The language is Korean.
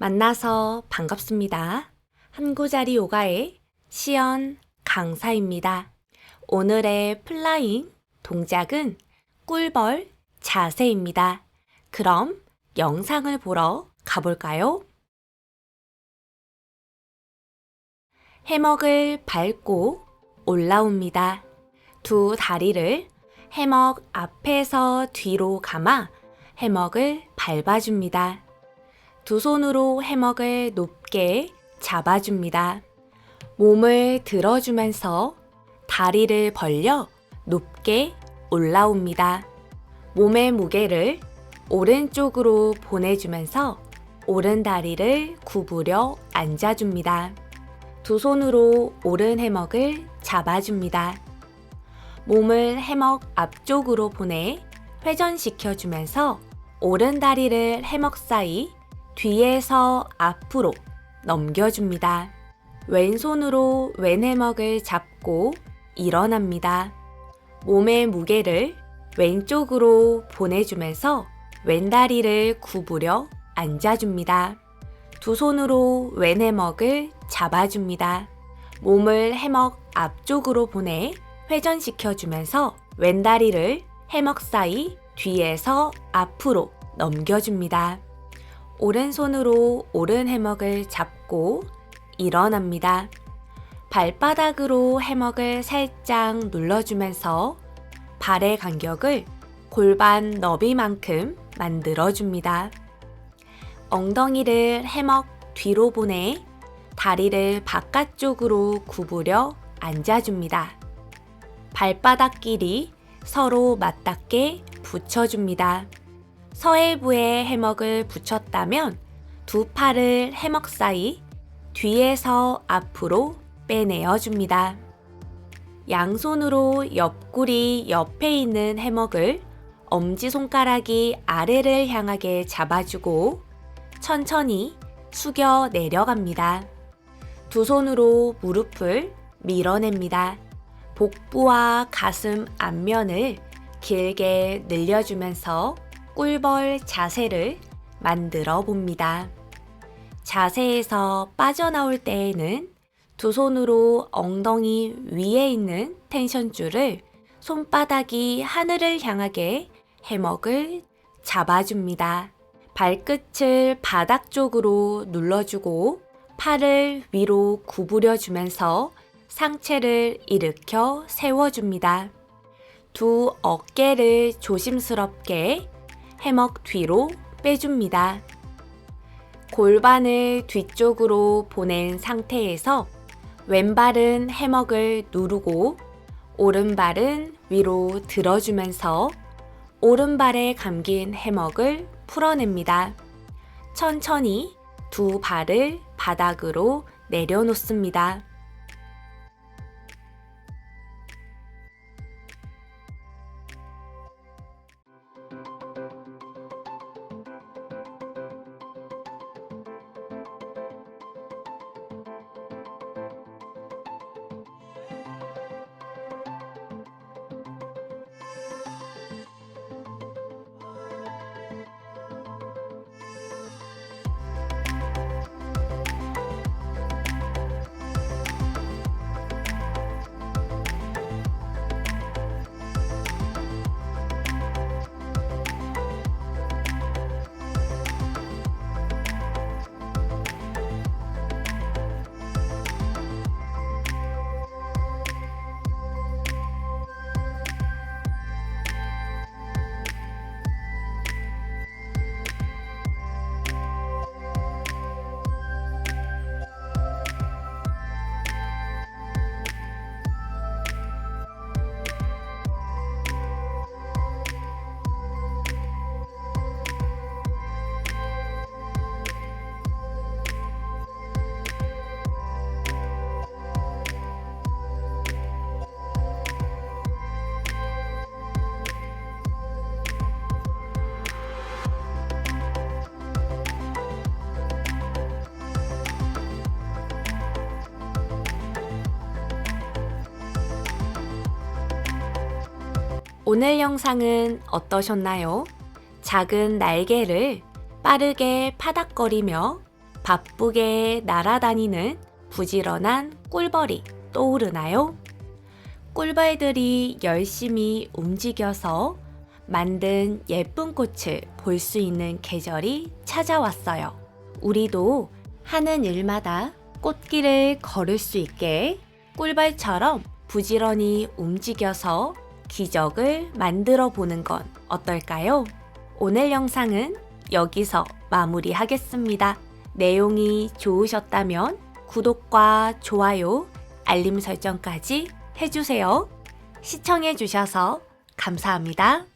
만나서 반갑습니다. 한고자리 요가의 시연 강사입니다. 오늘의 플라잉 동작은 꿀벌 자세입니다. 그럼 영상을 보러 가볼까요? 해먹을 밟고 올라옵니다. 두 다리를 해먹 앞에서 뒤로 감아 해먹을 밟아줍니다. 두 손으로 해먹을 높게 잡아줍니다. 몸을 들어주면서 다리를 벌려 높게 올라옵니다. 몸의 무게를 오른쪽으로 보내주면서 오른 다리를 구부려 앉아줍니다. 두 손으로 오른 해먹을 잡아줍니다. 몸을 해먹 앞쪽으로 보내 회전시켜주면서 오른 다리를 해먹 사이 뒤에서 앞으로 넘겨줍니다. 왼손으로 왼 해먹을 잡고 일어납니다. 몸의 무게를 왼쪽으로 보내주면서 왼다리를 구부려 앉아줍니다. 두 손으로 왼 해먹을 잡아줍니다. 몸을 해먹 앞쪽으로 보내 회전시켜주면서 왼다리를 해먹 사이 뒤에서 앞으로 넘겨줍니다. 오른손으로 오른 해먹을 잡고 일어납니다. 발바닥으로 해먹을 살짝 눌러주면서 발의 간격을 골반 너비만큼 만들어줍니다. 엉덩이를 해먹 뒤로 보내 다리를 바깥쪽으로 구부려 앉아줍니다. 발바닥끼리 서로 맞닿게 붙여줍니다. 서해부에 해먹을 붙였다면 두 팔을 해먹 사이 뒤에서 앞으로 빼내어 줍니다. 양손으로 옆구리 옆에 있는 해먹을 엄지손가락이 아래를 향하게 잡아주고 천천히 숙여 내려갑니다. 두 손으로 무릎을 밀어냅니다. 복부와 가슴 앞면을 길게 늘려주면서 꿀벌 자세를 만들어 봅니다. 자세에서 빠져나올 때에는 두 손으로 엉덩이 위에 있는 텐션줄을 손바닥이 하늘을 향하게 해먹을 잡아줍니다. 발끝을 바닥 쪽으로 눌러주고 팔을 위로 구부려주면서 상체를 일으켜 세워줍니다. 두 어깨를 조심스럽게 해먹 뒤로 빼줍니다. 골반을 뒤쪽으로 보낸 상태에서 왼발은 해먹을 누르고 오른발은 위로 들어주면서 오른발에 감긴 해먹을 풀어냅니다. 천천히 두 발을 바닥으로 내려놓습니다. 오늘 영상은 어떠셨나요? 작은 날개를 빠르게 파닥거리며 바쁘게 날아다니는 부지런한 꿀벌이 떠오르나요? 꿀벌들이 열심히 움직여서 만든 예쁜 꽃을 볼 수 있는 계절이 찾아왔어요. 우리도 하는 일마다 꽃길을 걸을 수 있게 꿀벌처럼 부지런히 움직여서 기적을 만들어 보는 건 어떨까요? 오늘 영상은 여기서 마무리하겠습니다. 내용이 좋으셨다면 구독과 좋아요, 알림 설정까지 해주세요. 시청해주셔서 감사합니다.